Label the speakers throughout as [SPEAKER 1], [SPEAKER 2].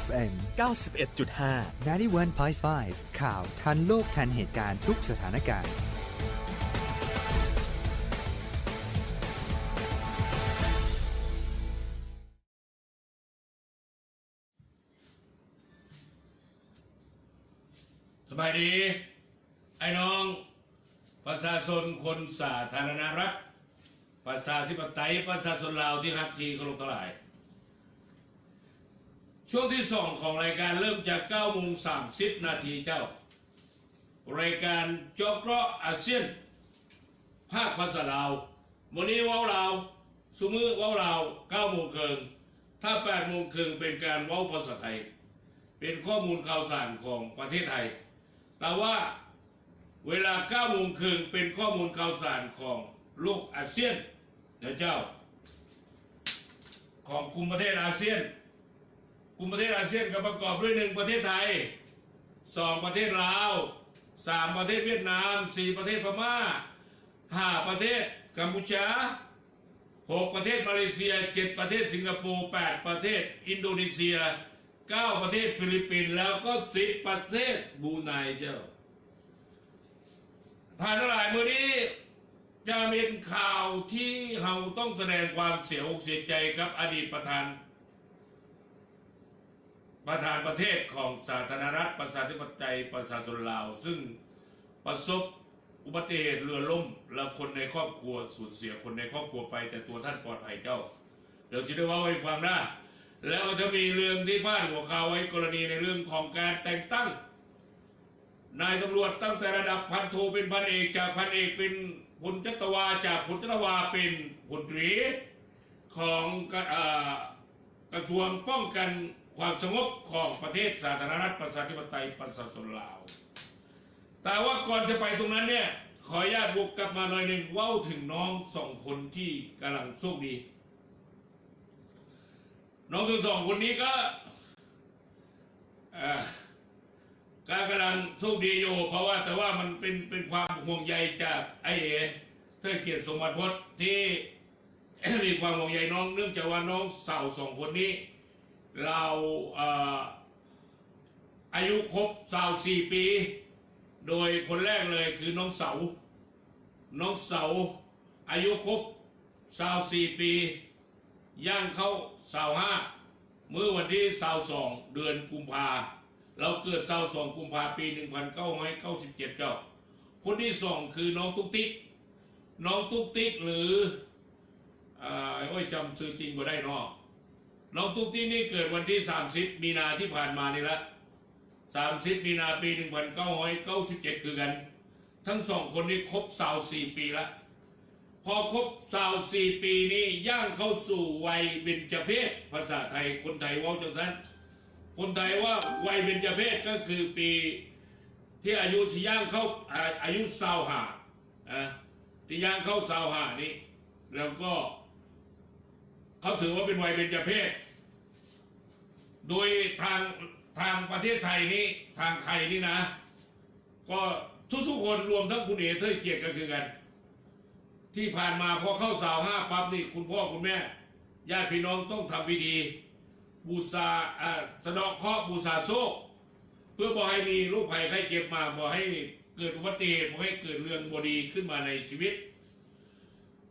[SPEAKER 1] FM
[SPEAKER 2] 91.5
[SPEAKER 1] 91.5 ข่าวทันโลกทันเหตุการณ์ทุกสถานการณ์
[SPEAKER 3] สบายดี ไอ้น้อง ประชาชนคนสาธารณรัฐประชาธิปไตยประชาชนลาวที่ฮักทีเคารพทั้งหลาย ช่วงที่สองของรายการเริ่มจาก9โมง30 นาทีเจ้า รายการจอกเราะอาเซียน ภาคภาษาลาววันนี้ว้าลาวสุมือว้าลาว9โมงเคิงถ้า8โมงครึ่งเป็นการว้าวภาษาไทย เป็นข้อมูลข่าวสารของประเทศไทย แต่ว่าเวลา9โมงครึ่งเป็นข้อมูลข่าวสารของโลกอาเซียนนะเจ้า ของกลุ่มประเทศอาเซียน กลุ่มประเทศอาเซียนก็ประกอบด้วยหนึ่งประเทศไทยสองประเทศลาวสามประเทศเวียดนามสี่ประเทศพม่าห้าประเทศกัมพูชาหกประเทศมาเลเซียเจ็ดประเทศสิงคโปร์แปดประเทศอินโดนีเซียเก้าประเทศฟิลิปปินส์แล้วก็สิบประเทศบรูไนเจ้าผ่านหลายมือนี้จะเป็นข่าวที่เราต้องแสดงความเสียอกเสียใจกับอดีตประธาน ประธานประเทศของสาธารณรัฐประชาธิปไตยประชาชนลาว ซึ่งประสบอุบัติเหตุเรือล่มและคนในครอบครัวสูญเสียคนในครอบครัวไป แต่ตัวท่านปลอดภัยเจ้า เดี๋ยวจะได้ว่าให้ฟังนะแล้วก็จะมีเรื่องที่พาดหัวข่าวไว้กรณีในเรื่องของการแต่งตั้ง นายตำรวจตั้งแต่ระดับพันโทเป็นพันเอกจากพันเอกเป็นพลจัตวาจากพลจัตวาเป็นพลตรีของกระทรวงป้องกัน ความสงบของประเทศสาธารณรัฐประชาธิปไตยประชาชนลาว แต่ว่าก่อนจะไปตรงนั้นเนี่ย ขออนุญาตวกกลับมาหน่อยหนึ่งเว้าถึงน้องสองคนที่กำลังโชคดี น้องทั้งสองคนนี้ก็ก็กำลังโชคดีอยู่เพราะว่าแต่ว่ามันเป็นเป็นความห่วงใยจากไอเอเทิดเกียรติสมบัติพจน์ที่มีความห่วงใยน้องเนื่องจากว่าน้องสาวสองคนนี้ เราเออายุครบสาวสี่ปี โดยคนแรกเลยคือน้องเสา น้องเสา อายุครบสาวสี่ปี ย่างเข้าสาวห้าเมื่อวันที่สาวสองเดือนกุมภาเราเกิดสาวสองกุมภาปีหนึ่งพันเก้าร้อยเก้าสิบเจ็ดเจ้า คนที่สองคือน้องตุ๊กติ๊ก น้องตุ๊กติ๊กหรืออ่าโอ้ยจำชื่อจริงบ่ได้เนาะ น้องตุ๊กติ๊กนี่เกิดวันที่สามสิบมีนาที่ผ่านมานี่ละสามสิบมีนาปีหนึ่งพันเก้าร้อยเก้าสิบเจ็ดคือกัน ทั้งสองคนนี้ครบสาวสี่ปีละ พอครบสาวสี่ปีนี้ย่างเข้าสู่วัยเบญจเพศภาษาไทยคนไทยว่าจังสันคนไทยว่าวัยเบญจเพศก็คือปีที่อายุที่ย่างเข้าอาอายุสาวหาอะที่ย่างเข้าสาวหานี้แล้วก็ เขาถือว่าเป็นวัยเบญจเพศ โดยทางทางประเทศไทยนี้ทางไทยนี่นะ ก็ทุกๆคนรวมทั้งคุณเอเทยเกียรติก็คือกัน ที่ผ่านมาพอเข้าสาวห้าปั๊บนี่คุณพ่อคุณแม่ญาติพี่น้องต้องทำพิธีบูชาอ่าสะดาะเคราะห์บูชาโซ่เพื่อบอกให้มีโรคภัยไข้เจ็บมาบอกให้เกิดอุบัติเหตุบอกให้เกิดเรื่องบดีขึ้นมาในชีวิต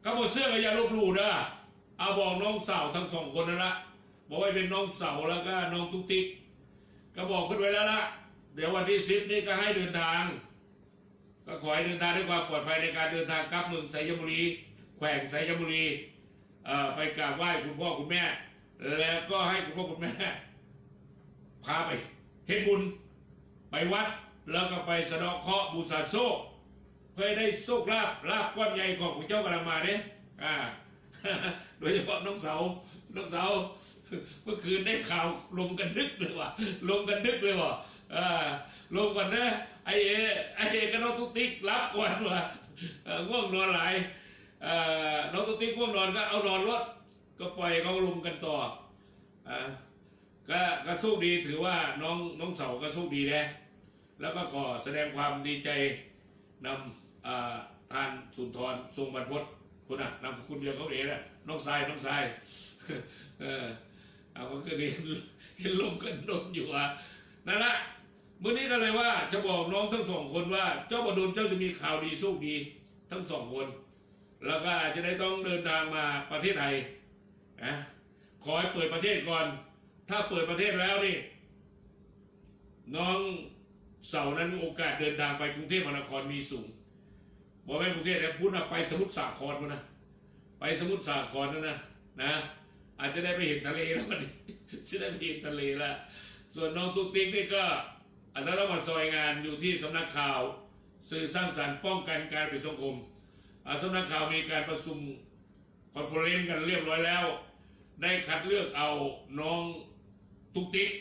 [SPEAKER 3] กำหนดเสื้อก็อย่าลบหลู่นะ เอาบอกน้องสาวทั้งสองคนนั่นละบอกว่าเป็นน้องสาวแล้วก็น้องตุ๊กติ๊กก็บอกเพื่อนไว้แล้วละเดี๋ยววันที่สิบนี้ก็ให้เดินทาง ก็ขอให้เดินทางด้วยความปลอดภัยในการเดินทางกลับเมืองไสยบุรี แขวงไสยบุรีไปกราบไหว้คุณพ่อคุณแม่ แล้วก็ให้คุณพ่อคุณแม่พาไปเฮ็ดบุญไปวัดแล้วก็ไปสะเดาะเคราะห์บูชาโชคเพื่อได้โชคลาภลาภก้อนใหญ่ของพระเจ้ากำลังมาเนี่ยอ่า โดยเฉพาะน้องเสาน้องเสาเมื่อคืนได้ข่าวลงกันดึกเลยว่ะลงกันดึกเลยว่ะอ่าลงก่อนนะไอเอไอเอก็น้องตุ๊กติ๊กรับก่อนว่ะเอ่อง่วงนอนหลายเอ่อน้องตุ๊กติ๊กง่วงนอนก็เอานอนรถก็ปล่อยเขาลงกันต่ออ่าก็ก็โชคดีถือว่าน้องน้องเสาก็โชคดีนะแล้วก็ขอแสดงความดีใจนำอ่าทานสุนทรทรงบรรพต คุณน่ะนามสกุลเดียวเขาเองนะน้องทรายน้องทรายเออเอาก็คือดีเห็นลมกันดนอยู่อะนั่นแหละเมื้อนี้ก็เลยว่าจะบอกน้องทั้งสองคนว่า เจ้าบดุลเจ้าจะมีข่าวดีโชคดีทั้งสองคน แล้วก็อาจจะได้ต้องเดินทางมาประเทศไทยนะขอให้เปิดประเทศก่อน ถ้าเปิดประเทศแล้วนี่ น้องเสาร์นั้นโอกาสเดินทางไปกรุงเทพมหานครมีสูง บอกแม่กรุงเทพแล้วพูดนะไปสมุทรสาครมานะไปสมุทรสาครนะนะนะอาจจะได้ไปเห็นทะเลแล้ววันนี้จะได้ไปเห็นทะเลแล้วส่วนน้องตุ๊กติ๊กนี่ก็อาจจะต้องมาซอยงานอยู่ที่สำนักข่าว สื่อสร้างสรรค์ป้องกันการปิดสังคมอ่าสำนักข่าวมีการประชุมคอนเฟอเรนซ์กันเรียบร้อยแล้ว ได้คัดเลือกเอาน้องตุ๊กติ๊ก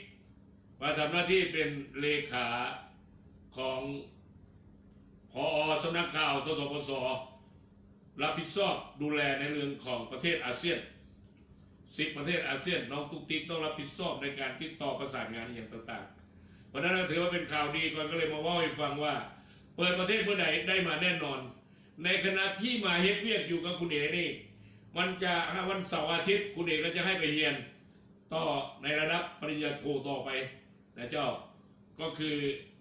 [SPEAKER 3] มาทำหน้าที่เป็นเลขาของ พอสำนักข่าวสสปสรับผิดชอบดูแลในเรื่องของประเทศอาเซียนสิบประเทศอาเซียนน้องตุ๊กติ๊กต้องรับผิดชอบในการติดต่อประสานงานอย่างต่างๆ เพราะนั้นถือว่าเป็นข่าวดีก่อนก็เลยมาว่าให้ฟังว่า เปิดประเทศเมื่อไหร่ได้มาแน่นอน ในขณะที่มาเฮ็ดเวียกอยู่กับคุณเอ๋นี่ มันจะวันเสาร์อาทิตย์คุณเอ๋ก็จะให้ไปเรียน ต่อในระดับปริญญาโทต่อไปนะเจ้าก็คือ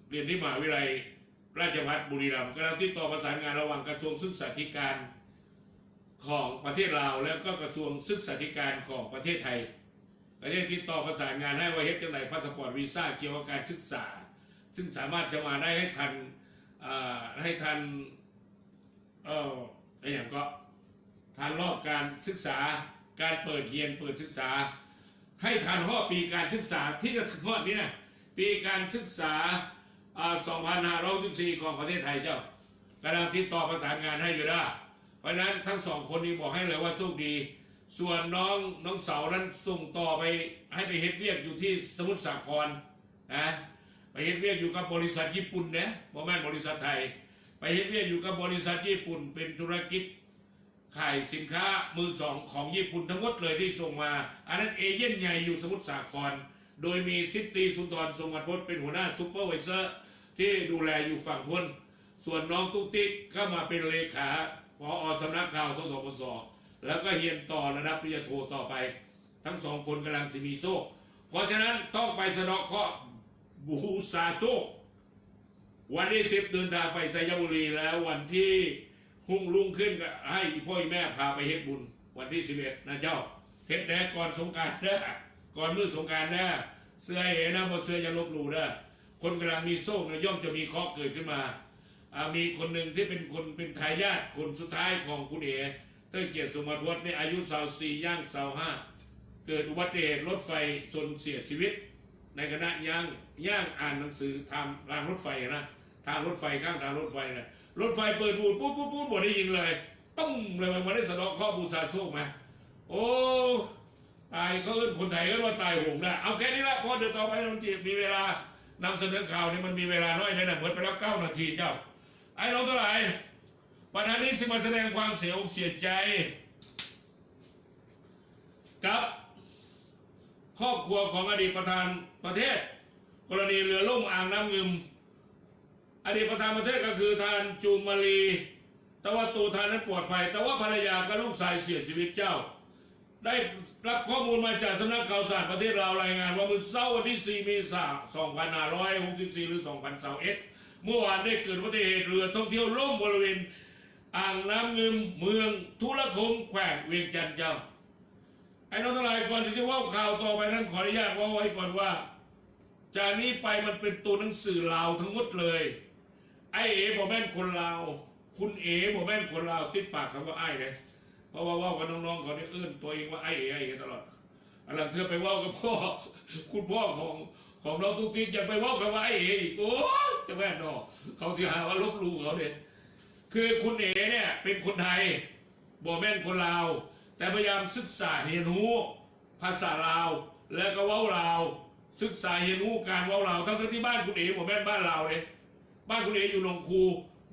[SPEAKER 3] เรียนที่มหาวิทยาลัย ราชภัฏบุรีรัมย์กำลังติดต่อประสานงานระหว่างกระทรวงศึกษาธิการของประเทศลาวแล้วก็กระทรวงศึกษาธิการของประเทศไทยก็ได้ติดต่อประสานงานให้ว่าเฮ็ดจังไหนพาสปอร์ตวีซ่าเกี่ยวกับการศึกษา ซึ่งสามารถจะมาได้ให้ทันให้ทันเออไอ้อย่างก็ทันรอบการศึกษาการเปิดเรียนเปิดศึกษา ให้ทันรอปีการศึกษาที่จะถึงรอนี้นะปีการศึกษา อ่า2564ของประเทศไทยเจ้ากำลังติดต่อประสานงานให้อยู่นะเพราะฉะนั้นทั้งสองคนนี้บอกให้เลยว่าโชคดี ส่วนน้องน้องเสานั้นส่งต่อไปให้ไปเฮ็ดเวียกอยู่ที่สมุทรสาครนะไปเฮ็ดเวียกอยู่กับบริษัทญี่ปุ่นนะบ่แม่นบริษัทไทย ไปเฮ็ดเวียกอยู่กับบริษัทญี่ปุ่น เป็นธุรกิจขายสินค้ามือสองของญี่ปุ่นทั้งหมดเลยที่ส่งมา อันนั้นเอเย่นใหญ่อยู่สมุทรสาคร โดยมีซิตตีสุนทรทรงวัฒพจน์เป็นหัวหน้าซูเปอร์ไวเซอร์ ที่ดูแลอยู่ฝั่งพ้นส่วนน้องตุ๊กติ๊กก็มาเป็นเลขาพออสำนักข่าวทสปสแล้วก็เรียนต่อระดับปริญญาโทต่อไป ทั้งสองคนกำลังสิมีโชคเพราะฉะนั้นต้องไปสะเดาะเคราะห์บูชาโชควันที่สิบเดินทางไปไซยบุรีแล้ววันที่หุ่งลุงขึ้นก็ให้พ่อแม่พาไปเฮ็ดบุญ วันที่สิบเอ็ดนะเจ้าเฮ็ดแดกก่อนสงการเด้อก่อนมื้อสงการเด้อเสื้อเอ๋นะบ่เสื้ออย่าลบหลู่เด้อ คนกำลังมีโชคนะย่อมจะมีเคราะห์เกิดขึ้นมามีคนหนึ่งที่เป็นคนเป็นทายาทคนสุดท้ายของคุณเอ๋เต้เกียรติสมบัติวัฒน์ในอายุสาวสี่ย่างสาวห้าเกิดอุบัติเหตุรถไฟชนเสียชีวิต ในขณะย่างย่างอ่านหนังสือทางรางรถไฟนะทางรถไฟข้างทางรถไฟนะรถไฟเปิดบูดปุ๊บปุ๊บปุ๊บบ่ได้ยิงเลยต้องเลยมันได้สะดอกข้อบูชาโชคไหมโอ้ตายก็เอิ้นคนไทยเอิ้นว่าตายหงนะเอาแค่นี้ละพราะเดี๋ยวต่อไปน้องจีบมีเวลา นำเสนอข่าวนี่มันมีเวลาน้อยเลยนะเหมือนไปแล้วเก้านาทีเจ้า ไอ้น้องเท่าไหร่ปัญหานี้สิมาแสดงความเสียอกเสียใจ กับครอบครัวของอดีตประธานประเทศ กรณีเรือล่มอ่างน้ำงึม อดีตประธานประเทศก็คือทานจูมารีแต่ว่าตัวทานนั้นปลอดภัย แต่ว่าภรรยากับลูกชายเสียชีวิตเจ้า ได้รับข้อมูลมาจากสำนักข่าวสารประเทศลาวรายงานว่าเมื่อเช้าวันที่ 4 เมษายน 2564 หรือ 2021เมื่อวานได้เกิดอุบัติเหตุเรือท่องเที่ยวล่มบริเวณ อ่างน้ำงึมเมืองทุรคงแขวงเวียงจันทร์เจ้า ไอ้น้องทั้งหลายก่อนที่จะว่าข่าวต่อไปนั้นขออนุญาตว่าไว้ก่อนว่า จากนี้ไปมันเป็นตัวหนังสือลาวทั้งหมดเลย ไอ้เอ๋บอกแม่นคนลาว คุณเอ๋บอกแม่นคนลาวติดปากคำว่าไอ้เลย เพราะว่าว่ากับน้องๆเขาเนี่ยเอื้นตัวเองว่าไอ้เอ๋ไอ้เอ๋ตลอดอันหลังเธอไปว่ากับพ่อ คุณพ่อของของน้องตุ๊กติ๊กยังไปว่ากับว่าไอ้เอ๋อีกโอ้ยจะแม่นอเขาสิหาว่าลบลู่เขาเนี่ยคือคุณเอ๋เนี่ย เป็นคนไทยบอกแม่นคนลาว แต่พยายามศึกษาเรียนรู้ภาษาลาว แล้วก็เว้าลาว ศึกษาเรียนรู้การเว้าลาวทั้งที่บ้านคุณเอ๋บอกแม่นบ้านลาวเลยบ้านคุณเอ๋อยู่หนองคู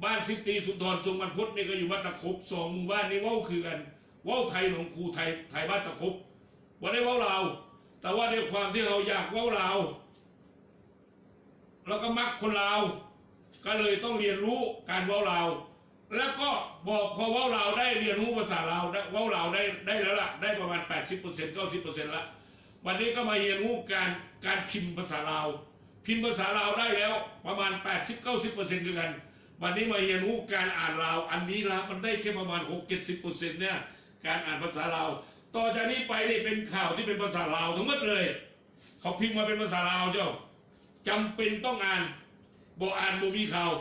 [SPEAKER 3] บ้านสิบตีสุนทรทรงบรรพตนี่ก็อยู่บ้านตะคบสองหมู่บ้านนี้เว้าคือกันเว้าไทยหนองคูไทยไทยบ้านตะคบว่าได้เว้าลาวแต่ว่าด้วยความที่เราอยากว้าลาวเราก็มักคนลาวก็เลยต้องเรียนรู้การเว้าลาวแล้วก็บอกพอเว้าลาวได้เรียนรู้ภาษาลาวได้เว้าลาวได้ได้แล้วล่ะได้ประมาณ 80% 90%ละวันนี้ก็มาเรียนรู้การการพิมพ์ภาษาลาวพิมพ์ภาษาลาวได้แล้วประมาณ 80-90%ด้วยกัน วันนี้มาเรียนรู้การอ่านลาวอันนี้ละมันได้แค่ประมาณ 6-70%เนี่ยการอ่านภาษาลาวต่อจากนี้ไปนี่เป็นข่าวที่เป็นภาษาลาวทั้งหมดเลย เขาพิมพ์มาเป็นภาษาลาวเจ้าจำเป็นต้องอ่านบอกอ่านบ่มีข่าว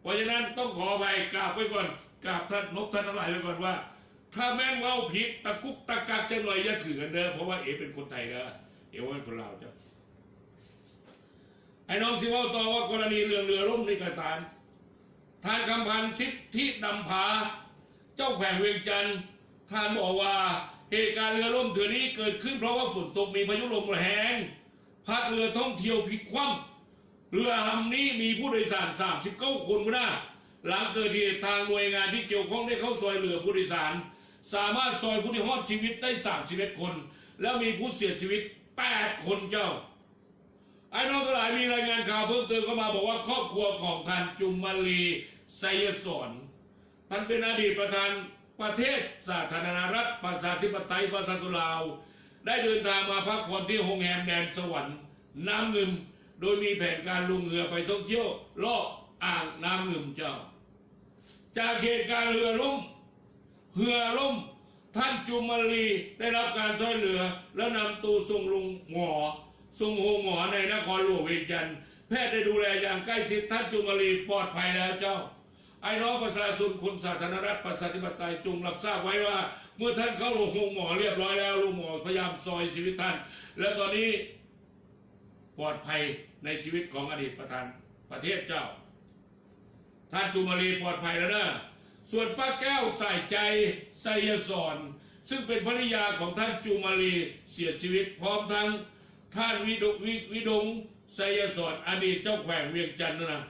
[SPEAKER 3] เพราะฉะนั้นต้องขออภัยกราบไว้ก่อนกราบท่านนกท่านทั้งหลายไว้ก่อนว่า ถ้าแม่งเว่าผิดตะกุกตะกักจะหน่อยอย่าถือกันเด้อเพราะว่าเอเป็นคนไทยเด้อเอว่าเป็นคนลาวเจ้าไอ้น้องสิว่าต่อว่ากรณีเรือเรือล่มในกระตาน ท่านคำพันธ์สิทธิดำพาเจ้าแขวงเวียงจันทร์ท่านบอกว่าเหตุการณ์เรือล่มเถือนี้เกิดขึ้นเพราะว่าฝนตกมีพายุลมแรงพัดเรือท่องเที่ยวพลิกคว่ำเรือลำนี้มีผู้โดยสาร 39 คนนะหลังเกิดเหตุทางหน่วยงานที่เกี่ยวข้องได้เข้าซอยเหลือผู้โดยสาร สามารถซอยผู้ที่รอดชีวิตได้ 31 คน แล้วมีผู้เสียชีวิต 8 คนเจ้าไอ้น้องทั้งหลายมีรายงานข่าวเพิ่มเติมเข้ามาบอกว่าครอบครัวของท่านจุมมาลี ไซยสอนท่านเป็นอดีตประธานประเทศสาธารณรัฐประชาธิปไตยประชาชนลาว ได้เดินทางมาพักผ่อนที่โรงแรมแดนสวรรค์น้ำเงิมโดยมีแผนการลงเรือไปท่องเที่ยวลอบอ่างน้ำเงิมเจ้า จากเหตุการณ์เรือล่มเรือล่มท่านจุมาลีได้รับการช่วยเหลือ แล้วนำตัวส่งลงหมอส่งโรงหมอในนครหลวงเวียงจันทร์แพทย์ได้ดูแลอย่างใกล้ชิดท่านจุมาลีปลอดภัยแล้วเจ้า ไอ้น้องประชาชนคนสาธารณรัฐประชาธิปไตยจงรับทราบไว้ว่า เมื่อท่านเข้าโรงหมอเรียบร้อยแล้วโรงหมอพยายามซอยชีวิตท่าน และตอนนี้ปลอดภัยในชีวิตของอดีตประธานประเทศเจ้า ท่านจุมารีปลอดภัยแล้วนะส่วนป้าแก้วใส่ใจไสยสอน ซึ่งเป็นภรรยาของท่านจุมารีเสียชีวิตพร้อมทั้งท่านวิดวิวิดงไสยสอนอดีตเจ้าแขวงเวียงจันทร์นะนะ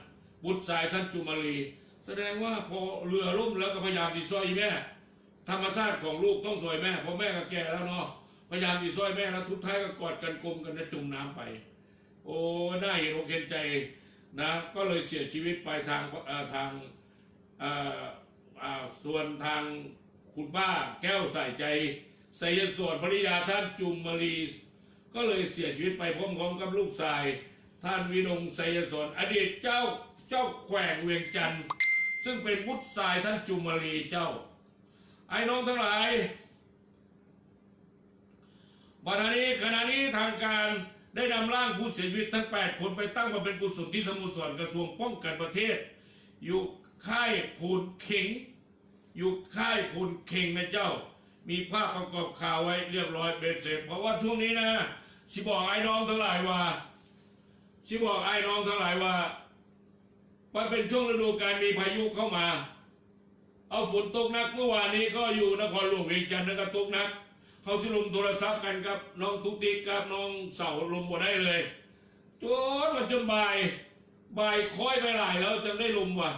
[SPEAKER 3] บุตรสายท่านจุมารี แสดงว่าพอเรือล่มแล้วก็พยายามที่ซอยแม่ ธรรมชาติของลูกต้องซอยแม่เพราะแม่ก็แก่แล้วเนาะพยายามที่ซอยแม่แล้วทุกท้ายก็กอดกันกลมกันจะจมน้ำไป โอ้น่าเห็นอกเห็นใจนะ ก็เลยเสียชีวิตไปทางทางส่วนทางคุณป้าแก้วใส่ใจไสยส่วนภริยาท่านจุมมารีก็เลยเสียชีวิตไปพร้อมๆกับลูกชาย ท่านวินงไสยสอนอดีตเจ้าเจ้าแขวงเวียงจันทร์ ซึ่งเป็นบุตรชายท่านจุมมารีเจ้า ไอ้น้องทั้งหลายบัดนี้ขณะนี้ทางการได้นำร่างผู้เสียชีวิตทั้ง 8 คนไปตั้งมาเป็นกุศลที่สโมุสรกระทรวงป้องกันประเทศ อยู่ค่ายพูนเข่งอยู่ค่ายพูนเข่งนะเจ้า มีภาพประกอบข่าวไว้เรียบร้อยเบ็ดเสร็จเพราะว่าช่วงนี้นะชิบอกไอ้น้องทั้งหลายว่าชิบอกไอ้น้องทั้งหลายว่า ว่าเป็นช่วงฤดูการมีพายุเข้ามา เอาฝนตกหนักเมื่อวานนี้ก็อยู่นครหลวงเวียงจันทร์นะครับตกหนัก เขาชิลมโทรศัพท์กันครับน้องทุกทีกับน้องเสาลมบ่ได้เลยจนวันจนบ่ายบ่ายค่อยไปหลายแล้วจึงได้ลมว่ะ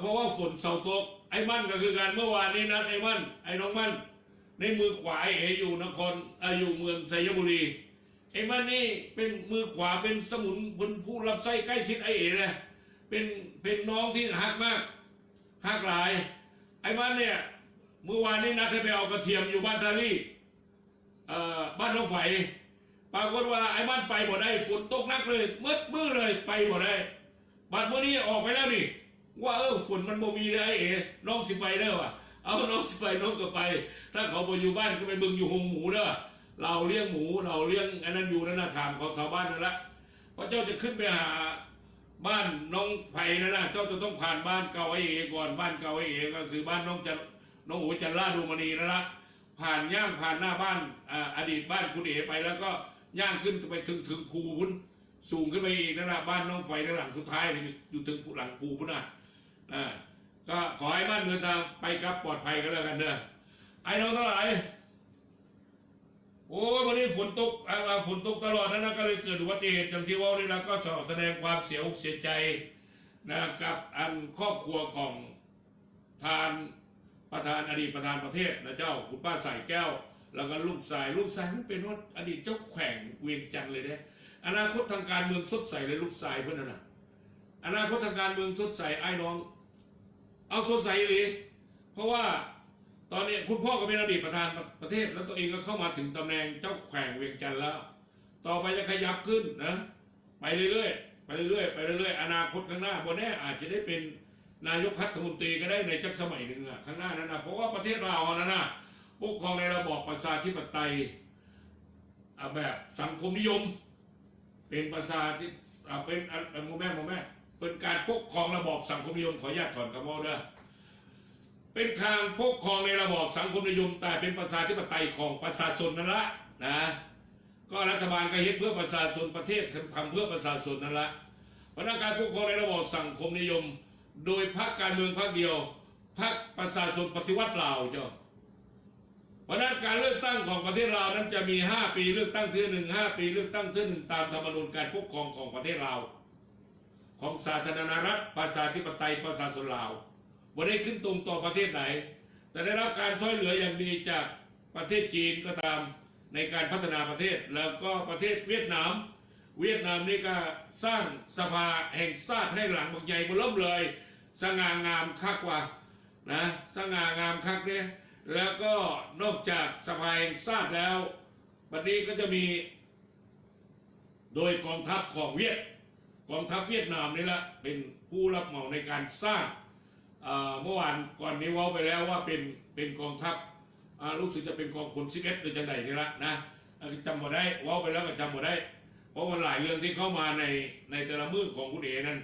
[SPEAKER 3] เพราะว่าฝนเสาตกไอ้มั่นก็คือการเมื่อวานนี้นัดไอ้มั่นไอ้น้องมั่นในมือขวาไอเออยู่นครอาอยู่เมืองไซยบุรีไอ้มั่นนี่เป็นมือขวาเป็นสมุนเป็นผู้รับใช้ใกล้ชิดไอ้เอ๋นะ เป็นเป็นน้องที่หักมากหักหลาย ไอ้มันเนี่ยเมื่อวานนี้นัดให้ไปเอากระเทียมอยู่บ้านทารี่บ้านน้องไฝปรากฏว่าไอ้มันไปบ่ได้ฝนตกหนักเลยมืดมืดเลยไปบ่ได้บัดเมื่อนี้ออกไปแล้วนี่ว่าเออฝนมันบ่มีเลยไอ้เอ๋น้องสิไปเด้อว่ะเอาน้องสิไปน้องก็ไป ถ้าเขาบ่อยู่บ้านก็ไปบึงอยู่หงหมูเด้อเราเลี้ยงหมูเราเลี้ยงอันนั้นอยู่นั่นนะถามของชาวบ้านนั่นละพราะเจ้าจะขึ้นไปหา บ้านน้องไผ่นะนะเจ้าจะต้องผ่านบ้านเก่าไอ้เอก่อนบ้านเก่าไอ้เอก็คือบ้านน้องจันน้องหูจันล่าดูมณีนะละผ่านย่างผ่านหน้าบ้านออดีตบ้านคุณเอไปแล้วก็ย่างขึ้นไปถึงถึงภูพุ้นสูงขึ้นไปอีกนะนะบ้านน้องไฟในหลังสุดท้ายอยู่ถึงหลังภูพุ้นนะอ่าก็ขอให้บ้านเดินทางไปกับปลอดภัยกันแล้วกันเด้อไอ้น้องทั้งหลาย โอ้วันนี้ฝนตกอ่าฝนตกตลอดนะนะก็เลยเกิดอุบัติเหตุจำที่ว่านี่นะก็แสดงความเสียอกเสียใจนะครับ อันครอบครัวของทานประธานอดีตประธานประเทศนะเจ้าคุณป้าใส่แก้ว แล้วก็ลูกชายลูกชายนั่นเป็นว่าอดีตเจ้าแขวงเวียงจันทร์เลยเนี่ยอนาคตทางการเมืองสดใสเลยลูกชายเพื่อนนนะอนาคตทางการเมืองสดใสไอ้น้อง เอาสดใสเลยเพราะว่า ตอนนี้คุณพ่อก็เป็นอดีตประธานประเทศ แล้วตัวเองก็เข้ามาถึงตำแหน่งเจ้าแขวงเวียงจันทร์แล้ว ต่อไปจะขยับขึ้นนะไปเรื่อยๆไปเรื่อยๆไปเรื่อยๆอนาคตข้างหน้าบนแน่อาจจะได้เป็นนายกรัฐมนตรีก็ได้ในจักสมัยหนึ่งอะข้างหน้านั้นนะเพราะว่าประเทศเราอนะนะปกครองในระบอบประชาธิปไตยแบบสังคมนิยม เป็นประชาธิอ่เป็นอะโมแม่โมแม่เป็นการปกครองระบอบสังคมนิยมขออนุญาตถอนคำว่าเด้อ เป็นการปกครองในระบอบสังคมนิยม แต่เป็นประชาธิปไตยของประชาชนนั่นละนะก็รัฐบาลก็เฮ็ดเพื่อประชาชนประเทศทำเพื่อประชาชนนั่นละพนั้นการปกครองในระบอบสังคมนิยม โดยพรรคการเมืองพรรคเดียวพรรคประชาชนปฏิวัติลาวเจ้าเพราะนั้นการเลือกตั้งของประเทศลาวนั้นจะมี 5 ปีเลือกตั้งเทื่อหนึ่งห้าปีเลือกตั้งเทื่อหนึ่งตามธรรมนูญการปกครองของประเทศลาวของสาธารณรัฐประชาธิปไตยประชาชนลาว วันได้ขึ้นตรงต่อประเทศไหน แต่ได้รับการช่วยเหลืออย่างดีจากประเทศจีนก็ตามในการพัฒนาประเทศ แล้วก็ประเทศเวียดนาม เวียดนามนี่ก็สร้างสภาแห่งชาติให้หลังบักใหญ่บนล่มเลย สง่างามคักว่านะสง่างามคักเนี่ยแล้วก็นอกจากสภาแห่งชาติแล้วบัดนี้ก็จะมีโดยกองทัพของเวียดกองทัพเวียดนามนี่แหละเป็นผู้รับเหมาในการสร้าง เมื่อวานก่อนนี้ว้าไปแล้วว่าเป็นเป็นกองทัพรู้สึกจะเป็นกองพลซิเอสหรือจังใดนี่ละนะจำบ่ได้ว้าไปแล้วก็จำบ่ได้ เพราะมันหลายเรื่องที่เข้ามาในในแต่ละมือของคุณเอนั้น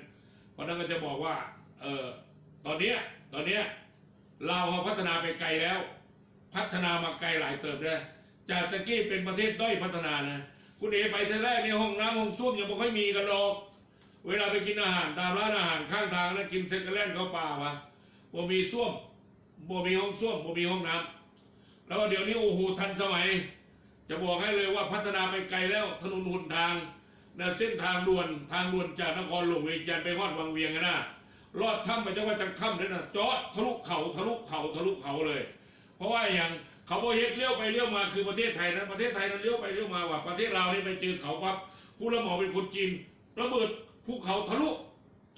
[SPEAKER 3] เพราะนั้นก็จะบอกว่าเออตอนเนี้ยตอนเนี้ยลาเขาพัฒนาไปไกลแล้ว พัฒนามาไกลหลายเติบเลยจากตะกี้เป็นประเทศด้อยพัฒนานะ คุณเอไปทีแรกในห้องน้ำห้องส้วมยังไม่ค่อยมีกันหรอก เวลาไปกินอาหารตามร้านอาหารข้างทางนะกินเสร็กแล่นเข้าป่าวะบ่มีส้วมบ่มีห้องส้วมบ่มีห้องน้ำแล้วเดี๋ยวนี้โอ้โหทันสมัย จะบอกให้เลยว่าพัฒนาไปไกลแล้วถนนหนทางนะเส้นทางด่วนทางด่วนจากนครหลวงเวียงจันทร์ไปฮอดวังเวียงอะนะลอดถ้ำไปจังหวัดจากถ้ำเลยนะเจาะทะลุเขาทะลุเขาทะลุเขาเลย เพราะว่าอย่างเขาบอกเฮ็ดเลี้ยวไปเลี้ยวมาคือประเทศไทยนะประเทศไทยนั้นเลี้ยวไปเลี้ยวมาว่าประเทศเราวนี่ไปเจอเขาปั๊บผู้รับเหมาเป็นคนจีนระเบิด ภูเขาทะลุ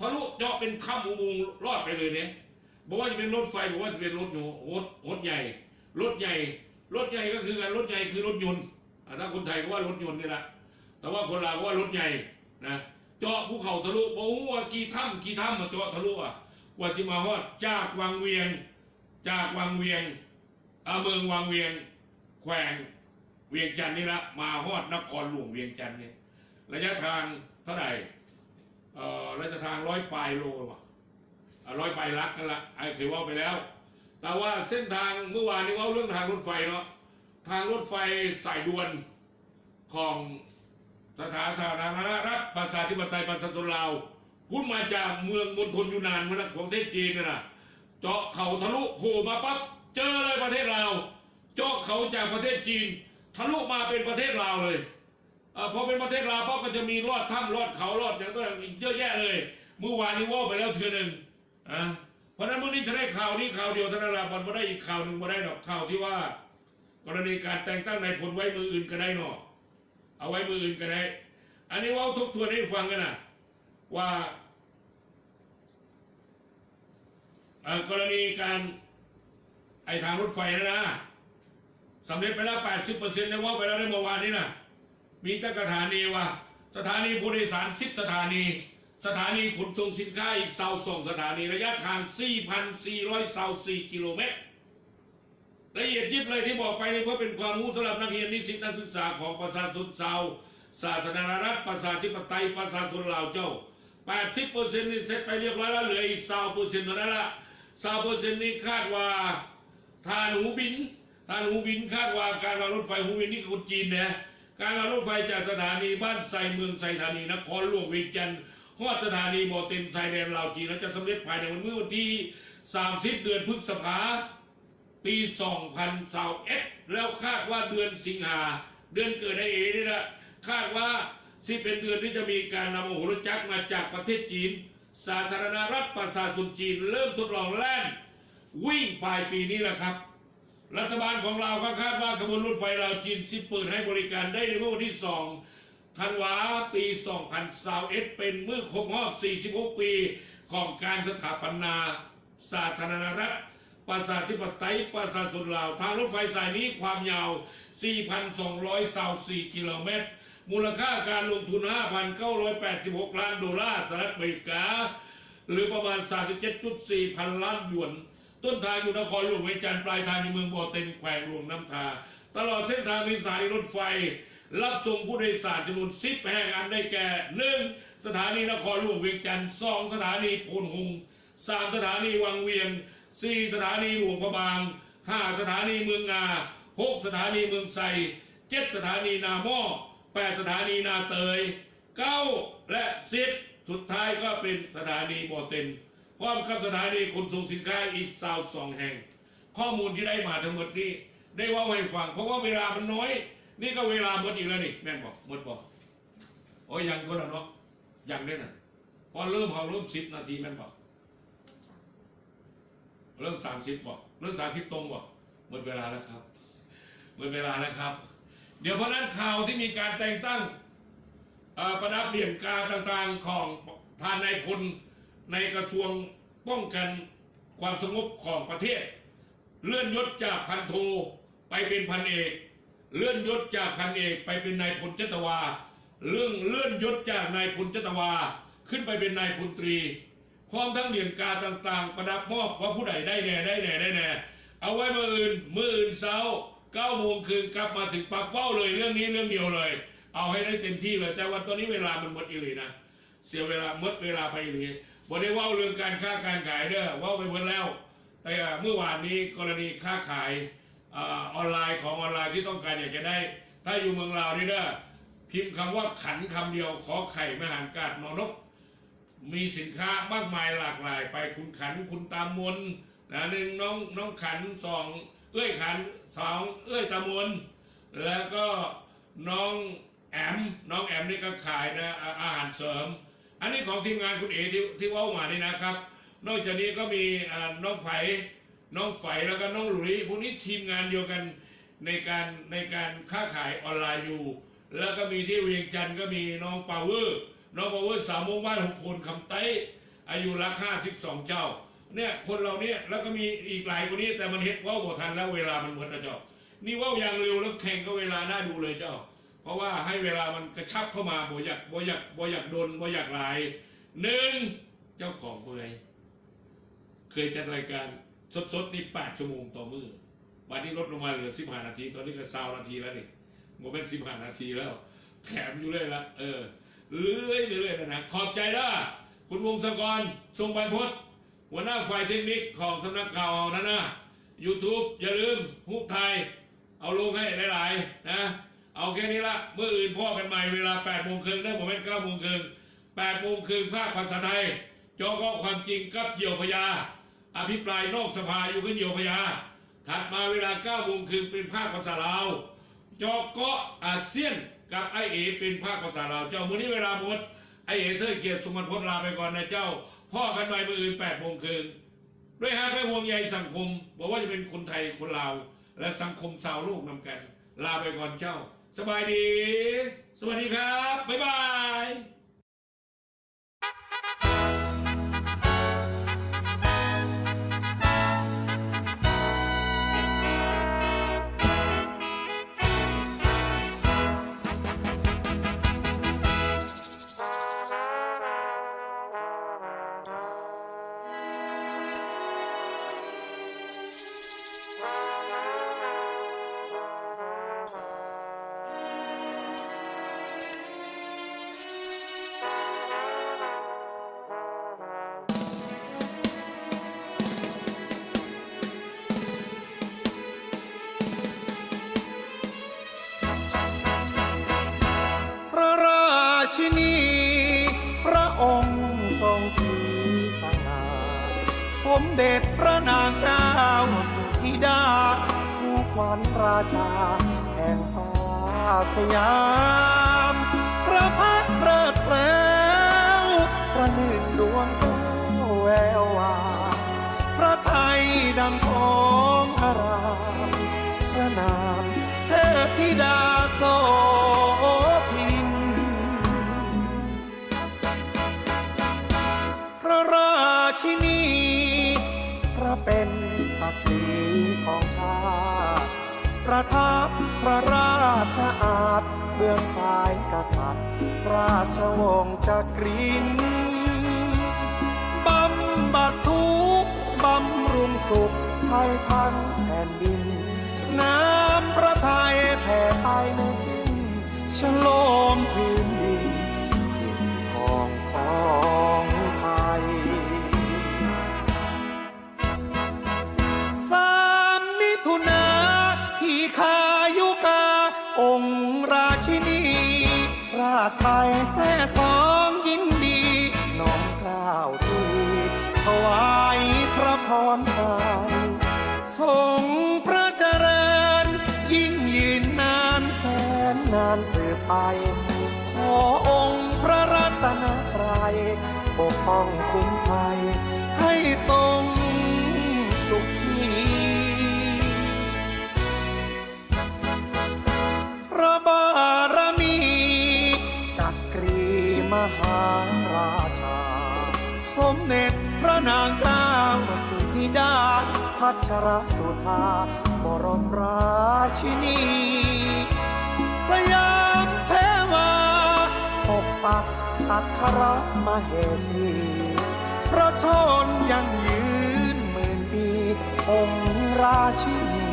[SPEAKER 3] ทะลุเจาะเป็นถ้ำอุโมงค์รอดไปเลยเนี่ยบอกว่าจะเป็นรถไฟบอกว่าจะเป็นรถหนูรถรถใหญ่ รถใหญ่ รถใหญ่ก็คือการรถใหญ่คือรถยนต์ถ้าคนไทยก็ว่ารถยนต์นี่แหละแต่ว่าคนลาวก็ว่ารถใหญ่นะเจาะภูเขาทะลุบอกว่ากี่ถ้ำกี่ถ้ำมาเจาะทะลุอะกว่าจะมาฮอดจากวังเวียง จากวังเวียงอาเมืองวังเวียง แขวงเวียงจันทร์นี่ละมาฮอดนครหลวงเวียงจันทร์เนี่ยระยะทางเท่าไหร่ ระยะทางร้อยปลายโลว่ะร้อยปลายลักนั่นละไอ้เคยว่าไปแล้ว แต่ว่าเส้นทางเมื่อวานนี้ว่าเรื่องทางรถไฟเนาะทางรถไฟสายด่วนของสถานสาธารณรัฐประชาธิปไตยประชาชนลาวคุณมาจากเมืองมณฑลยูนานมานะของประเทศจีนน่ะนะเจาะเขาทะลุโผล่มาปั๊บเจอเลยประเทศลาวเจาะเขาจากประเทศจีน ทะลุมาเป็นประเทศลาวเลย พอเป็นประเทศลาวปั๊บก็จะมีลอดถ้ำลอดเขาลอดอย่างต่างอีกเยอะแยะเลยเมื่อวานนี้ว่าไปแล้วเทือหนึ่งอะเพราะนั้นเมื่อนี้จะได้ข่าวนี้ข่าวเดียวเท่านั้นแหละมันไม่ได้อีกข่าวหนึ่งไม่ได้หรอกข่าวที่ว่า กรณีการแต่งตั้งนายพลไว้มืออื่นก็ได้เนาะเอาไว้มืออื่นก็ได้ อันนี้ว่าทบทวนให้ฟังกันนะว่าอกรณีการไอทางรถไฟนะนะสำเร็จไปแล้ว80%เปอร์เซ็นต์นะว่าไปแล้วในเมื่อวานนี้นะ มีตั้งสถานีว่า สถานีผู้โดยสาร10สถานี สถานีขนส่งสินค้าอีกเสาสองสถานีระยะทาง 4,424กิโลเมตรละเอียดยิบเลยที่บอกไปนี่เพราะเป็นความรู้สำหรับนักเรียนนิสิตนักศึกษาของประชาชนชาวสาธารณรัฐประชาธิปไตยประชาชนลาวเจ้า 80%นี่เสร็จไปเรียบร้อยแล้วเหลืออีก20%เท่านั้นละ20%นี่คาดว่าทานหูบินทานหูบินคาดว่าการวางรถไฟหูบินนี่คือคนจีนนะ การรถไฟจากสถานีบ้านไซเมืองไซธานีนครหลวงเวียงจันทร์ฮอดสถานีบ่อเต็นไซแดนลาวจีนแล้วจะสำเร็จภายในวันมื้อวันที่ 30 เดือนพฤษภาปี 2021แล้วคาดว่าเดือนสิงหาเดือนเกิดไอเอนี่นะคาดว่าสิเป็นเดือนที่จะมีการนำโอโหรจักรมาจากประเทศจีน สาธารณรัฐประชาชนจีน เริ่มทดลองแล่นวิ่งปลายปีนี้แหละครับ รัฐบาลของเราก็คาดว่าขบวนรถไฟลาวจีนสิเปิดให้บริการได้ในวันที่ 2 ธันวาปี 2021เป็นเมื่อครบรอบ 46 ปีของการสถาปนาสาธารณรัฐปราสาทธิปไตยปราสาทสุดลาว ทางรถไฟสายนี้ความยาว 4,224กิโลเมตร มูลค่าการลงทุน 5,986 ล้านดอลลาร์สหรัฐอเมริกา หรือประมาณ 37.4 พันล้านหยวน ต้นทางอยู่นครหลวงเวียงจันทร์ปลายทางอยู่เมืองบ่อเต็นแขวงหลวงน้ำทา ตลอดเส้นทางมีสถานีรถไฟ รับส่งผู้โดยสารจำนวน10แห่งอันได้แก่ 1. สถานีนครหลวงเวียงจันทร์ 2. สถานีโพนหงสามสถานีวังเวียง 4. สถานีหลวงพระบาง 5. สถานีเมืองงา 6. สถานีเมืองไซ 7. สถานีนาหม้อ 8. สถานีนาเตย9และ10สุดท้ายก็เป็นสถานีบ่อเต็น พร้อมกับสถานีขนส่งสินค้าอีกสาวสองแห่ง ข้อมูลที่ได้มาทั้งหมดนี้ ได้ว่าให้ฟัง เพราะว่าเวลามันน้อย นี่ก็เวลาหมดอีกแล้วนี่แม่นบอกหมดบอกโอ้ยยังก็แล้วเนาะยังได้น่ะพอเริ่มเขาเริ่มสิบนาทีแม่นบอกเริ่มสามสิบบอกเริ่มสามสิบตรงบอกหมดเวลาแล้วครับหมดเวลาแล้วครับ เดี๋ยวเพราะนั้นข่าวที่มีการแต่งตั้งประดับเดี่ยมกาต่างๆของภายในพล ในกระทรวงป้องกันความสงบของประเทศ เลื่อนยศจากพันโทไปเป็นพันเอก เลื่อนยศจากพันเอกไปเป็นนายพลจัตวา เรื่องเลื่อนยศจากนายพลจัตวา ขึ้นไปเป็นนายพลตรีพร้อมทั้งเหรียญกาต่างๆ ประดับมอบว่าผู้ใดได้แน่ได้แน่ได้แน่เอาไว้มืออื่นมืออื่นเช้าเก้าโมงคืนกลับมาถึงปักเป้าเลยเรื่องนี้เรื่องเดียวเลย เอาให้ได้เต็มที่เลยแต่ว่าตอนนี้เวลามันหมดอีหลีนะเสียเวลาหมดเวลาไปอีหลี บ่ได้ว่าเรื่องการค้าการขายเด้อว่าไปหมดแล้วแต่เมื่อวานนี้กรณีค้าขายออนไลน์ของออนไลน์ที่ต้องการอยากจะได้ ถ้าอยู่เมืองลาวนี่เด้อพิมพ์คำว่าขันคำเดียวขอไข่มหารกาดนอนก มีสินค้ามากมายหลากหลาย ไปคุณขันคุณตามมนนะหนึ่งน้องน้องขันสองเอ้ยขันสองเอ้ยตามนแล้วก็น้องแอมน้องแอมนี่ก็ขายนะอาหารเสริม อันนี้ของทีมงานคุณเอที่ที่ว่ามานี่นะครับ นอกจากนี้ก็มีน้องไฝน้องไฝแล้วก็น้องหลุยพวกนี้ทีมงานเดียวกันในการในการค้าขายออนไลน์อยู่ แล้วก็มีที่เวียงจันทร์ก็มีน้องปาวเวอร์น้องปาวเวอร์สาวโมงบ้านหกคนคำไต้อายุรักห้าสิบสองเจ้าเนี่ยคนเราเนี่ยแล้วก็มีอีกหลายคนนี้แต่มันเฮ็ดว่าวบ่ทันแล้วเวลามันหมดแล้วเจ้านี่ว่าอย่างเร็วแล้วแข่งก็เวลาน่าดูเลยเจ้า ราะว่าให้เวลามันกระชับเข้ามาบอยากบอยากบอยากโดนบอยากหลายหนึ่งเจ้าของเมื่อยเคยจัดรายการสดๆนี่แปดชั่วโมงต่อมือวันนี้ลดลงมาเหลือสิบห้านาที ตอนนี้ก็ซาวนาทีแล้วนี่โมเป็นสิบห้านาทีแล้ว แถมอยู่เลยละเออเลื่อยไปเรื่อยนะนะขอบใจนะคุณวงศกรทรงใบพจน์หัวหน้าฝ่ายเทคนิคของสำนักข่าวเอานะนะ YouTube อย่าลืมฮุบไทย เอาลงให้หลาย ๆ นะ เอาแค่นี้ละเมื่ออื่นพ่อกันใหม่เวลา8โมงครึ่งได้ผมเป็น9โมงครึ่ง8โมงครึ่งภาคภาษาไทยจอก็ความจริงกับเหยี่ยวพยา อภิปรายนอกสภาอยู่กับเหยี่ยวพยา ถัดมาเวลา9โมงครึ่งเป็นภาคภาษาลาวจอก็อาเซียนกับไอเอเป็นภาคภาษาลาวเจ้ามื้อนี้เวลาหมดไอเอเธอเกียรติสุมันพจน์ลาไปก่อนนะเจ้า พ่อกันใหม่เมื่ออื่น8โมงครึ่งด้วยหาและห่วงใยสังคมบอกว่าจะเป็นคนไทยคนลาวและสังคมชาวโลกนำกัน ลาไปก่อนเจ้า สบายดี สวัสดีครับ บ๊ายบาย
[SPEAKER 4] ชาแห่งฟ้าสยาม ประทับพระราชอาณเบื้องฝ่ายกษัตริย์ ราชวงศ์จักรินบำบัดทุกบำรุงสุขไทยทั้งแผ่นดิน น้ำพระทัยแผ่ไปในสิ้นฉโลมพื้นดินถิ่นทองของานสืบไปขอองค์พระรัตนตรัยปกป้องคุ้มภัย ให้ทรงสุขีพระบารมีจักรีมหาราชา สมเด็จพระนางเจ้าสุธิดา พัชรสุธาบรมราชินี อัครมเหสีพระชนยังยืนหมื่นปีองค์ราชินี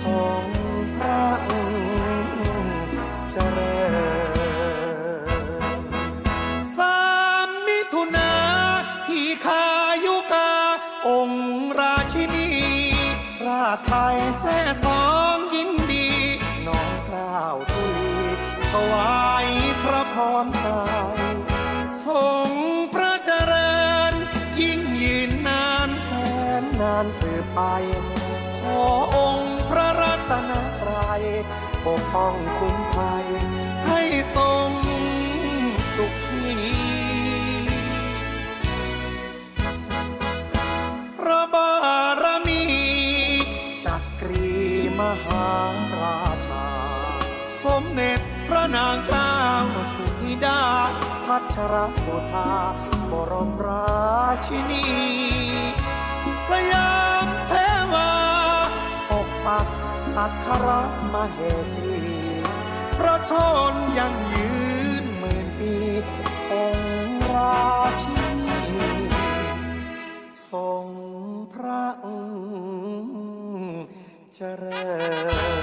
[SPEAKER 4] ทรงพระองค์เจริญสามมิถุนาที่คายุกา องค์ราชินีราชไทยแท้สองยินดี น้องกล้าวทุลีถวายพระพร ไปขอองค์พระรัตนตรัยปกป้องคุ้มภัยให้ทรงสุขีพระบารมีจักรีมหาราชา สมเด็จพระนางเจ้าสุธิดา พัชรสุธาบรมราชินี สยามเทวา ปักอัครมเหสีพระชนยังยืนหมื่นปีองค์ราชินีทรงพระองค์เจริญ